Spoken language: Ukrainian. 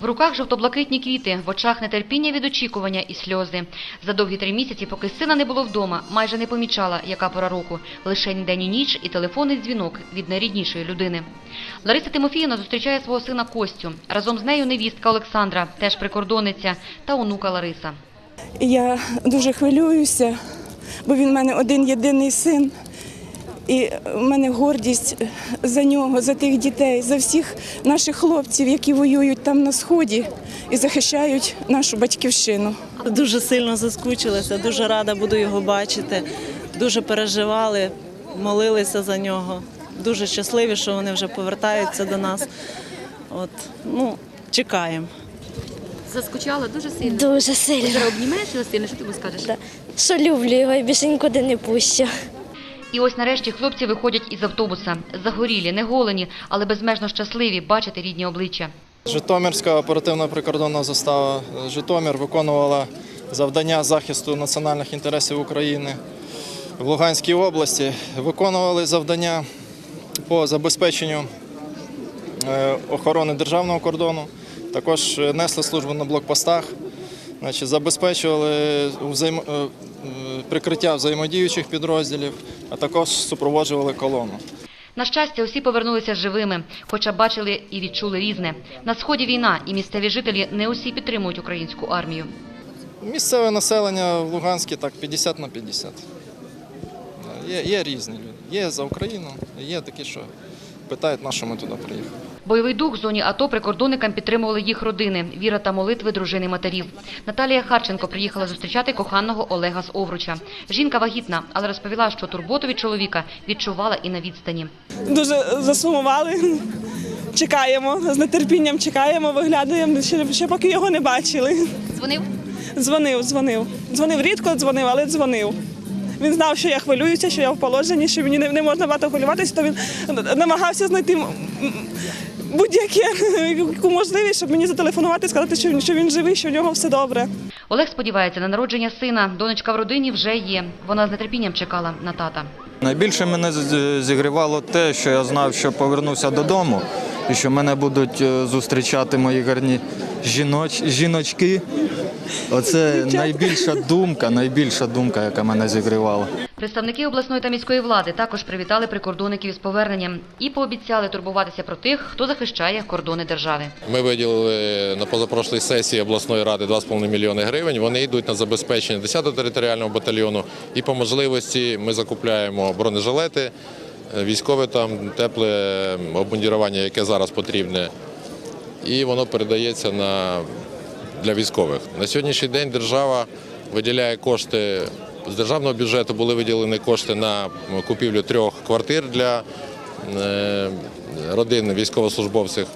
В руках жовто-блакитні квіти, в очах нетерпіння від очікування і сльози. За довгі три місяці, поки сина не було вдома, майже не помічала, яка пора року. Лише день і ніч і телефонний дзвінок від найріднішої людини. Лариса Тимофіївна зустрічає свого сина Костю. Разом з нею невістка Олександра, теж прикордонниця, та онука Лариса. Я дуже хвилююся, бо він в мене один єдиний син. І в мене гордість за нього, за тих дітей, за всіх наших хлопців, які воюють там на сході і захищають нашу батьківщину. Дуже сильно заскучилася, дуже рада буду його бачити. Дуже переживали, молилися за нього. Дуже щасливі, що вони вже повертаються до нас. От, ну, чекаємо. Заскучала дуже сильно. Дуже сильно. Зараз обнімаєш його сильно, що ти йому скажеш? Да. Що люблю його і більше нікуди не пущу. І ось нарешті хлопці виходять із автобуса. Загорілі, не голені, але безмежно щасливі бачити рідні обличчя. Житомирська оперативна прикордонна застава Житомир виконувала завдання захисту національних інтересів України в Луганській області. Виконували завдання по забезпеченню е, охорони державного кордону. Також е, несли службу на блокпостах, значить, забезпечували взаємо- е, е, прикриття взаємодіючих підрозділів, а також супроводжували колону. На щастя, усі повернулися живими, хоча бачили і відчули різне. На сході війна, і місцеві жителі не усі підтримують українську армію. Місцеве населення в Луганську так 50 на 50. Є, є різні люди. Є за Україну, є такі, що питають, на що ми туди приїхали. Бойовий дух в зоні АТО прикордонникам підтримували їх родини, віра та молитви дружини матерів. Наталія Харченко приїхала зустрічати коханого Олега з Овруча. Жінка вагітна, але розповіла, що турботу від чоловіка відчувала і на відстані. Дуже засумували. Чекаємо, з нетерпінням чекаємо, виглядаємо, ще, ще поки його не бачили. Дзвонив? Дзвонив, дзвонив. Дзвонив рідко, дзвонив, але дзвонив. Він знав, що я хвилююся, що я в положенні, що мені не, можна багато хвилюватися, то він намагався знайти будь-яку можливість, щоб мені зателефонувати і сказати, що він, що він живий, що в нього все добре. Олег сподівається на народження сина. Донечка в родині вже є. Вона з нетерпінням чекала на тата. Найбільше мене зігрівало те, що я знав, що повернувся додому і що мене будуть е, зустрічати мої гарні жіноч, жіночки. Оце найбільша думка, найбільша думка, яка мене зігрівала. Представники обласної та міської влади також привітали прикордонників із поверненням і пообіцяли турбуватися про тих, хто захищає кордони держави. Ми виділили на позапрошлій сесії обласної ради 2,5 мільйони гривень. Вони йдуть на забезпечення 10-го територіального батальйону. І по можливості ми закупляємо бронежилети, е, військове там тепле обмундірування, яке зараз потрібне. І воно передається на, для військових. На сьогоднішній день держава виділяє кошти. З державного бюджету були виділені кошти на купівлю трьох квартир для е, родин військовослужбовців.